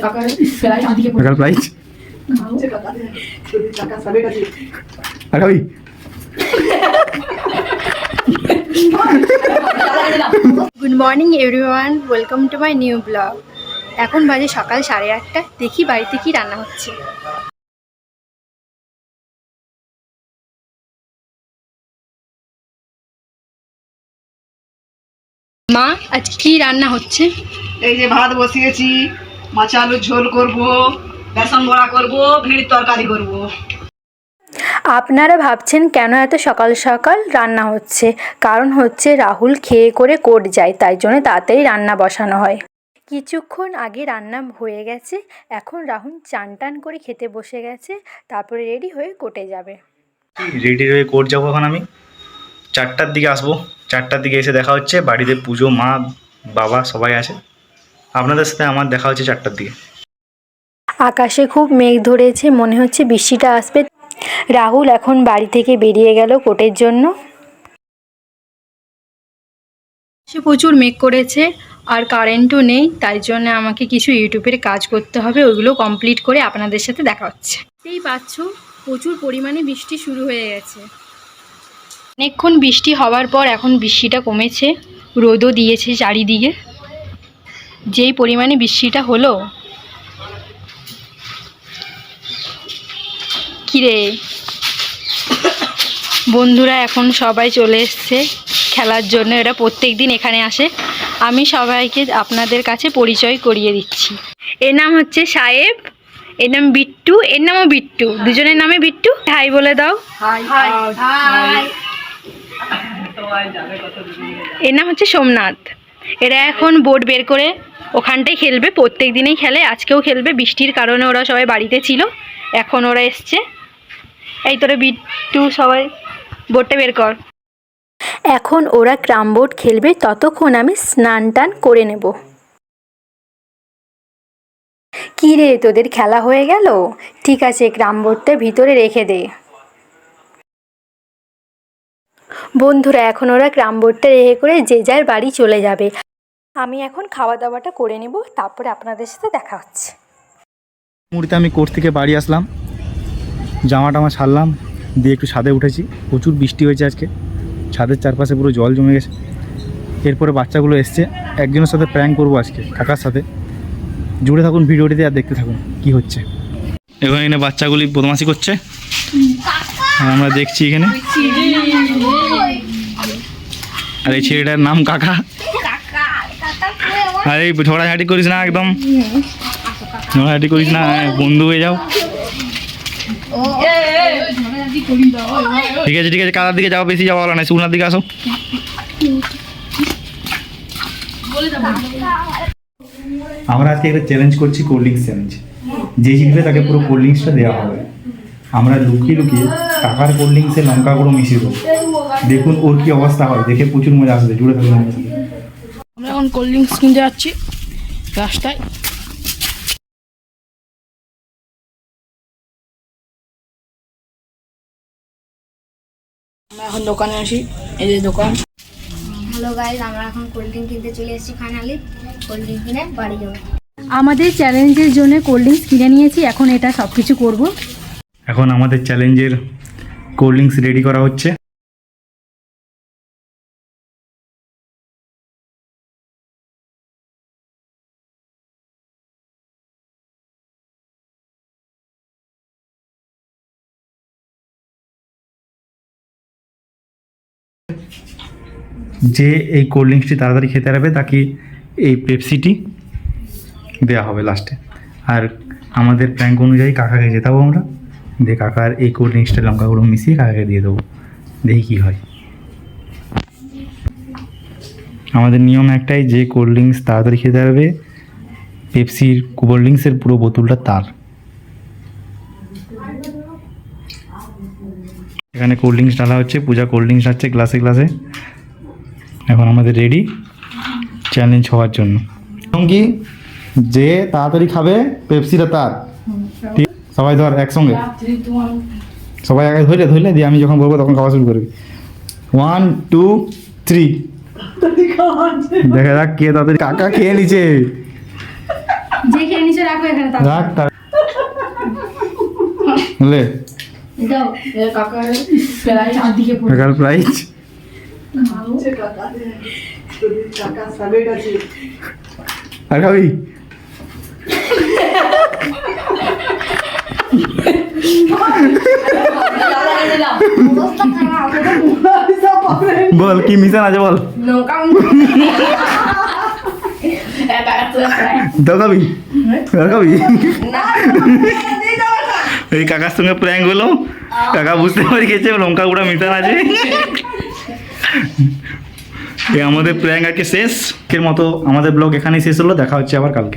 কাকার আর good morning everyone welcome to my new blog এখন বাজে সকাল সাড়ে আটটা। দেখি বাড়িতে কি রান্না হচ্ছে। মা আজ কি রান্না হচ্ছে? এই যে ভাত বসিয়েছি মাছ আলুর ঝোল করব বেসন বড়া করব ভিড় তরকারি করব। আপনারা ভাবছেন কেন এত সকাল সকাল রান্না হচ্ছে? কারণ হচ্ছে রাহুল খেয়ে করে কোর্ট যায় তাই জন্য তাড়াতাড়ি রান্না বসানো হয়। কিছুক্ষণ আগে রান্না হয়ে গেছে এখন রাহুল চান টান করে খেতে বসে গেছে তারপরে রেডি হয়ে কোর্টে যাবে। রেডি হয়ে কোর্ট যাব এখন আমি। চারটার দিকে আসব চারটার দিকে এসে দেখা হচ্ছে বাড়িতে পুজো মা বাবা সবাই আছে। আপনাদের সাথে আমার দেখা হচ্ছে চারটার দিকে। আকাশে খুব মেঘ ধরেছে মনে হচ্ছে বৃষ্টিটা আসবে। রাহুল এখন বাড়ি থেকে বেরিয়ে গেল কোর্টের জন্য। সে প্রচুর মেঘ করেছে আর কারেন্টও নেই তাই জন্য আমাকে কিছু ইউটিউবের কাজ করতে হবে ওইগুলো কমপ্লিট করে আপনাদের সাথে দেখা হচ্ছে। এই পাচ্ছ প্রচুর পরিমাণে বৃষ্টি শুরু হয়ে গেছে। অনেকক্ষণ বৃষ্টি হওয়ার পর এখন বৃষ্টিটা কমেছে রোদও দিয়েছে চারিদিকে। যেই পরিমাণে বৃষ্টিটা হলো। কিরে? বন্ধুরা এখন সবাই চলে এসছে খেলার জন্য। এরা প্রত্যেক দিন এখানে আসে। আমি সবাইকে আপনাদের কাছে পরিচয় করিয়ে দিচ্ছি। এর নাম হচ্ছে সাহেব এর নাম বিট্টু এর নামও বিট্টু। দুজনের নামে বিট্টু। হাই বলে দাও। এর নাম হচ্ছে সোমনাথ। এরা এখন বোর্ড বের করে ওখানটায় খেলবে, প্রত্যেক দিনেই খেলে। আজকেও খেলবে, বৃষ্টির কারণে ওরা সবাই বাড়িতে ছিল। এখন ওরা এসছে। এই তোরে বিট্টু, সবাই বোর্ডটা বের কর। এখন ওরা ক্রাম বোর্ড খেলবে, ততক্ষণ আমি স্নান টান করে নেব। কী রে, তোদের খেলা হয়ে গেল? ঠিক আছে, ক্রাম বোর্ডটা ভিতরে রেখে দে। বন্ধুরা, এখন ওরা ক্রাম বোর্ডটা রেখে করে যে যার বাড়ি চলে যাবে। আমি এখন খাওয়া দাওয়াটা করে নেব, তারপরে আপনাদের সাথে দেখা হচ্ছে। মুহূর্তে আমি কোর্ট থেকে বাড়ি আসলাম জামা টামা ছাড়লাম, দিয়ে একটু ছাদে উঠেছি। প্রচুর বৃষ্টি হয়েছে আজকে, ছাদের চারপাশে পুরো জল জমে গেছে। এরপরে বাচ্চাগুলো এসছে, একজনের সাথে প্র্যাঙ্ক করব আজকে, কাকার সাথে। জুড়ে থাকুন ভিডিওটিতে আর দেখতে থাকুন কি হচ্ছে। এখানে এখানে বাচ্চাগুলি বদমাশি করছে। আমরা দেখছি এখানে। আর এই ছেলেটার নাম কাকা। আর ঝগড়াঝাটি করিস না একদম। ঝগড়াঝাটি করিস না হ্যাঁ, বন্ধু হয়ে যাও। ঠিক আছে ঠিক আছে কাদার দিকে যাও বেশি যাওয়া ভালো না শুকনার দিকে আসো। আমরা আজকে একটা চ্যালেঞ্জ করছি কোল্ড ড্রিঙ্কস চ্যালেঞ্জ যে জিতবে তাকে পুরো কোল্ড ড্রিঙ্কসটা দেওয়া হবে। আমরা লুকিয়ে লুকিয়ে কাকার কোল্ড ড্রিঙ্কসে লঙ্কা গুঁড়ো মিশিয়ে দেবো। দেখুন ওর কি অবস্থা হয় দেখে প্রচুর মজা আসবে জুড়ে থাকবে। আমাদের সাথে। আমরা এখন কোল্ড ড্রিঙ্কস কিনতে যাচ্ছি রাস্তায়। আমরা এখন দোকানে আসি এই যে দোকান। হ্যালো গাইজ আমরা এখন কোল্ড ড্রিঙ্ক কিনতে চলে এসেছি ফাইনালি কোল্ড ড্রিঙ্ক কিনে বাড়ি যাব। আমাদের চ্যালেঞ্জের জন্য কোল্ড ড্রিঙ্কস কিনে নিয়েছি এখন এটা সব কিছু করব। এখন আমাদের চ্যালেঞ্জের কোল্ড ড্রিঙ্কস রেডি করা হচ্ছে। যে এই কোল্ড ড্রিঙ্কসটি তাড়াতাড়ি খেতে পারবে তাকে এই পেপসিটি দেওয়া হবে লাস্টে আর আমাদের প্র্যাঙ্ক অনুযায়ী কাকাকে জেতাবো আমরা। দিয়ে কাকার এই কোল্ড ড্রিঙ্কসটা লঙ্কা গুঁড়ো মিশিয়ে কাকাকে দিয়ে দেবো। দেখি কী হয়। আমাদের নিয়ম একটাই, যে কোল্ড ড্রিঙ্কস তাড়াতাড়ি খেতে পারবে পেপসির কোল্ড ড্রিঙ্কসের পুরো বোতলটা তার। এখানে কোল্ড ড্রিঙ্কস ঢালা হচ্ছে, পূজা কোল্ড ড্রিঙ্কস আছে গ্লাসে গ্লাসে এখন আমাদের রেডি চ্যালেঞ্জ হওয়ার জন্য। এবং কি? যে তাড়াতাড়ি খাবে পেপসিটা তার। ঠিক সবাই ধর একসঙ্গে। সবাই আগে ধরলে ধরলে দিয়ে আমি যখন বলব তখন খাওয়া শুরু করবি। ওয়ান টু থ্রি দেখা যাক কে তাড়াতাড়ি কাকা খেয়ে নিছে। যে খেয়ে নিচে রাখো এখানে রাখ তার এ কাকা প্রায় চারদিকে পড়ে টাকার প্রাইস টাকা স্যালেড আছে আর খাবি? বল কি মিশন আছে বল। এই কাকার সঙ্গে প্র্যাঙ্ক হলো। কাকা বুঝতে পারি গেছে লঙ্কা গুঁড়া মিশান আছে। আমাদের প্র্যাঙ্ক আজকে শেষ। এর মতো আমাদের ব্লগ এখানেই শেষ হলো। দেখা হচ্ছে আবার কালকে।